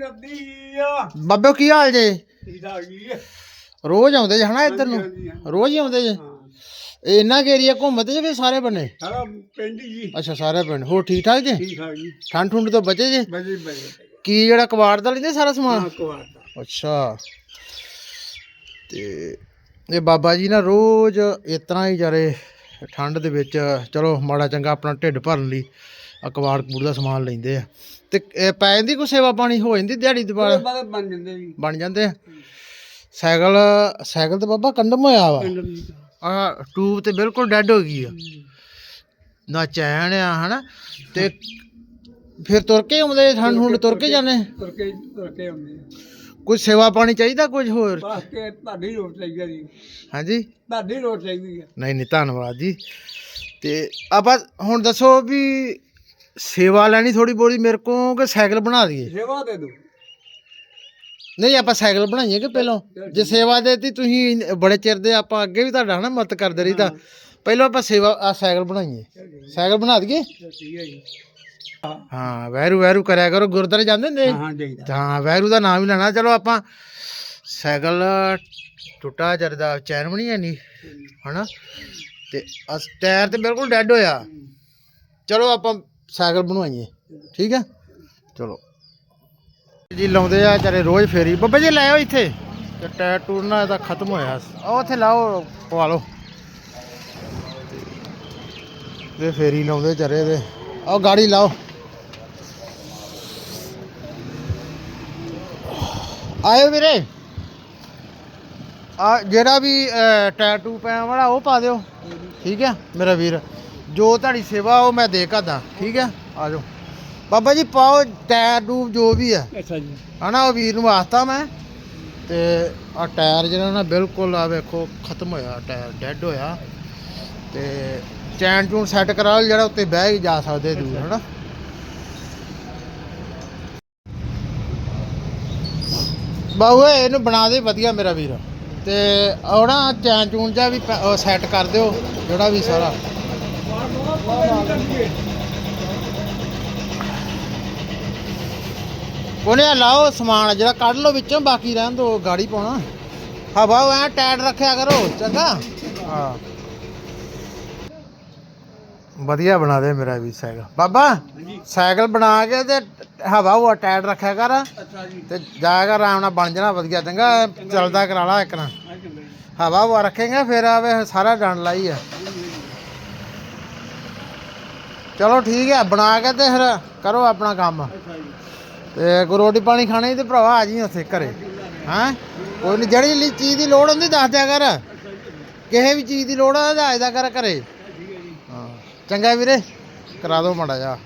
ਆ। ਬਾਬਿਓ ਕੀ ਹਾਲ ਜੇ? ਠੀਕ। ਰੋਜ਼ ਆਉਂਦੇ ਜੇ ਹਨਾ ਇੱਧਰ ਨੂੰ? ਹਾਂਜੀ, ਹਾਂਜੀ, ਰੋਜ਼ ਹੀ ਆਉਂਦੇ ਜੇ? ਹਾਂ। ਇਹ ਇੰਨਾ ਕੁ ਏਰੀਆ ਘੁੰਮਦੇ ਜੇ ਕਿ ਸਾਰੇ ਬੰਨੇ? ਸਾਰਾ ਪਿੰਡ ਜੀ। ਅੱਛਾ ਸਾਰੇ ਪਿੰਡ। ਹੋਰ ਠੀਕ ਠਾਕ ਜੇ? ਠੀਕ ਜੀ। ਠੰਡ ਠੁੰਡ ਤੋਂ ਬਚੇ ਜੇ? ਬਜੇ ਬਜੇ ਕੀ ਜਿਹੜਾ ਕਬਾੜ ਦਾ ਲੈਂਦੇ ਸਾਰਾ ਸਮਾਨ? ਹਾਂ ਅੱਛਾ। ਤੇ ਇਹ ਬਾਬਾ ਜੀ ਨਾ ਰੋਜ਼ ਇਸ ਤਰ੍ਹਾਂ ਹੀ ਜਾਰੇ ਠੰਡ ਦੇ ਵਿੱਚ ਚਲੋ ਮਾੜਾ ਚੰਗਾ ਆਪਣਾ ਢਿੱਡ ਭਰਨ ਲਈ ਅਕਵਾੜ ਕਬੂੜ ਦਾ ਸਮਾਨ ਲੈਂਦੇ ਆ। ਤੇ ਇਹ ਪੈ ਜਾਂਦੀ ਕੋਈ ਸੇਵਾ ਪਾਣੀ? ਹੋ ਜਾਂਦੀ ਦਿਹਾੜੀ ਦੇ ਬਾਅਦ? ਬਣ ਜਾਂਦੇ ਜੀ ਬਣ ਜਾਂਦੇ ਆ। ਸਾਈਕਲ ਸਾਈਕਲ ਤੇ ਬਾਬਾ ਕੰਡਮ ਹੋਇਆ ਵਾ। ਆ ਟੂਬ ਤੇ ਬਿਲਕੁਲ ਡੈੱਡ ਹੋ ਗਈ ਆ। ਨਾ ਚੈਨ ਆ ਹਨਾ? ਤੇ ਫਿਰ ਤੁਰ ਕੇ ਆਉਂਦੇ ਠੰਡ ਹੁੰਡ ਤੁਰ ਕੇ ਜਾਂਦੇ? ਤੁਰ ਕੇ ਤੁਰ ਕੇ ਆਉਂਦੇ ਆ। ਕੋਈ ਸੇਵਾ ਪਾਣੀ ਚਾਹੀਦਾ ਕੁਝ ਹੋਰ? ਬਸ ਕੇ ਲੋਟ ਚਾਹੀਦੀ ਆ ਜੀ। ਹਾਂਜੀ? ਤੁਹਾਡੀ ਲੋਟ ਚਾਹੀਦੀ ਆ। ਨਹੀਂ ਨਹੀਂ ਧੰਨਵਾਦ ਜੀ। ਤੇ ਆਪਾਂ ਹੁਣ ਦੱਸੋ ਵੀ ਸੇਵਾ ਲੈਣੀ ਥੋੜੀ ਬੋਲੀ ਮੇਰੇ ਕੋਲ ਕਿ ਸਾਈਕਲ ਬਣਾ ਦਈਏ? ਸੇਵਾ ਦੇ ਦੋ ਨਹੀਂ ਆਪਾਂ ਸਾਈਕਲ ਬਣਾਈਏ ਕਿ ਪਹਿਲਾਂ? ਜੇ ਸੇਵਾ ਦੇਤੀ ਤੁਸੀਂ ਬੜੇ ਚਿਰ ਦੇ ਆਪਾਂ ਅੱਗੇ ਵੀ ਤੁਹਾਡਾ ਹਨਾ ਮਦਦ ਕਰਦੇ ਰਹੀ ਤਾਂ ਪਹਿਲਾਂ ਆਪਾਂ ਸੇਵਾ ਆ ਸਾਈਕਲ ਬਣਾਈਏ। ਸਾਈਕਲ ਬਣਾ ਦਈਏ? ਹੈ ਵੈਰੂ ਵੈਰੂ ਕਰਿਆ ਕਰੋ ਗੁਰਦਾਰੇ ਜਾਂਦੇ ਨੇ ਹਾਂ ਵੈਰੂ ਦਾ ਨਾਮ ਹੀ ਲੈਣਾ। ਚਲੋ ਆਪਾਂ ਸਾਈਕਲ ਟੁੱਟਾ ਜਰਦਾ ਚੈਨ ਬਣੀ ਹੈ ਨਹੀਂ ਹਨਾ? ਤੇ ਅਸ ਟਾਇਰ ਤੇ ਬਿਲਕੁਲ ਡੈੱਡ ਹੋਇਆ। ਚਲੋ ਆਪਾਂ ਸਾਈਕਲ ਬਣਵਾਈਏ। ਠੀਕ ਹੈ ਚਲੋ। ਜੀ ਲਾਉਂਦੇ ਆ ਚਾਰੇ ਰੋਜ਼ ਫੇਰੀ। ਬੱਬੇ ਜੀ, ਲੈ ਆਓ ਇੱਥੇ। ਤੇ ਟਾਇਰ ਟੂਰਨਾ ਇਹਦਾ ਖਤਮ ਹੋਇਆ। ਉਹ ਉੱਥੇ ਲਾਓ, ਪਵਾ ਲਓ। ਤੇ ਫੇਰੀ ਲਾਉਂਦੇ ਚਾਰੇ ਦੇ ਆਓ ਗਾੜੀ ਲਾਓ। ਆਇਓ ਵੀਰੇ। ਆ ਜਿਹੜਾ ਵੀ ਟਾਇਰ ਟੂ ਪੈਣ ਵਾਲਾ ਉਹ ਪਾ ਦਿਓ। ਠੀਕ ਹੈ ਮੇਰਾ ਵੀਰ। ਜੋ ਤੁਹਾਡੀ ਸੇਵਾ ਉਹ ਮੈਂ ਦੇ ਕਰਦਾ ਠੀਕ ਹੈ? ਆ ਜਾਓ। ਬਾਬਾ ਜੀ ਪਾਓ ਟੈਟੂ ਜੋ ਵੀ ਹੈ। ਅੱਛਾ ਜੀ। ਹਨਾ ਉਹ ਵੀਰ ਨੂੰ ਆਖਤਾ ਮੈਂ। ਤੇ ਆ ਟਾਇਰ ਜਿਹੜਾ ਨਾ ਬਿਲਕੁਲ ਆ ਵੇਖੋ ਖਤਮ ਹੋਇਆ ਟਾਇਰ ਡੈੱਡ ਹੋਇਆ। ਤੇ ਚੈਨ ਚੂਨ ਸੈੱਟ ਕਰਾ ਲਓ ਜਿਹੜਾ ਉੱਤੇ ਬਹਿ ਜਾ ਸਕਦੇ ਦੂਰ ਹਨਾ? ਬਾਬੂ ਇਹਨੂੰ ਬਣਾ ਦੇ ਵਧੀਆ ਮੇਰਾ ਵੀਰ। ਤੇ ਉਹ ਨਾ ਚੈਨ ਚੂਨ ਜਾ ਵੀ ਸੈੱਟ ਕਰ ਦਿਓ ਜਿਹੜਾ ਵੀ ਸਾਰਾ। ਉਹਨੇ ਲਾਓ ਸਮਾਨ ਜਿਹੜਾ ਕੱਢ ਲਓ ਵਿੱਚੋਂ ਬਾਕੀ ਰਹਿਣ ਦੋ ਗਾੜੀ ਪਾਉਣਾ। ਹਵਾ ਐ ਟਾਇਟ ਰੱਖਿਆ ਕਰੋ ਚੰਗਾ? ਹਾਂ। ਵਧੀਆ ਬਣਾ ਦੇ ਮੇਰਾ ਵੀ ਸਾਈਕਲ। ਬਾਬਾ ਸਾਈਕਲ ਬਣਾ ਕੇ ਤੇ ਹਵਾ ਉਹ ਟਾਇਟ ਰੱਖਿਆ ਕਰ ਅੱਛਾ ਜੀ। ਤੇ ਜਾਏਗਾ ਆਰਾਮ ਨਾਲ ਬਣ ਜਾਣਾ ਵਧੀਆ ਚੰਗਾ। ਚੱਲਦਾ ਕਰਾ ਲਾ ਇੱਕ ਨਾ। ਹਵਾ ਉਹ ਰੱਖੇਗਾ ਫਿਰ ਆਵੇ ਸਾਰਾ ਡੰਡ ਲਾਈ ਆ। ਚਲੋ ਠੀਕ ਹੈ, ਬਣਾ ਕੇ ਤੇ ਫਿਰ ਕਰੋ ਆਪਣਾ ਕੰਮ। ਅੱਛਾ ਤੇ ਕੋ ਰੋਟੀ ਪਾਣੀ ਖਾਣੀ ਤੇ ਭਰਾਵਾ ਆ ਜੀ ਉੱਥੇ ਘਰੇ, ਹਾਂ? ਕੋਈ ਨਹੀਂ ਜਿਹੜੀ ਲਈ ਚੀਜ਼ ਦੀ ਲੋੜ ਹੁੰਦੀ ਦੱਸ ਦਿਆ ਕਰ। ਕਿਸੇ ਵੀ ਚੀਜ਼ ਦੀ ਲੋੜ ਆ ਦੱਸ ਦਿਆ ਕਰ ਘਰੇ। ਹਾਂ, ਚੰਗਾ ਵੀਰੇ, ਕਰਾ ਦਿਓ ਮਾੜਾ ਜਾ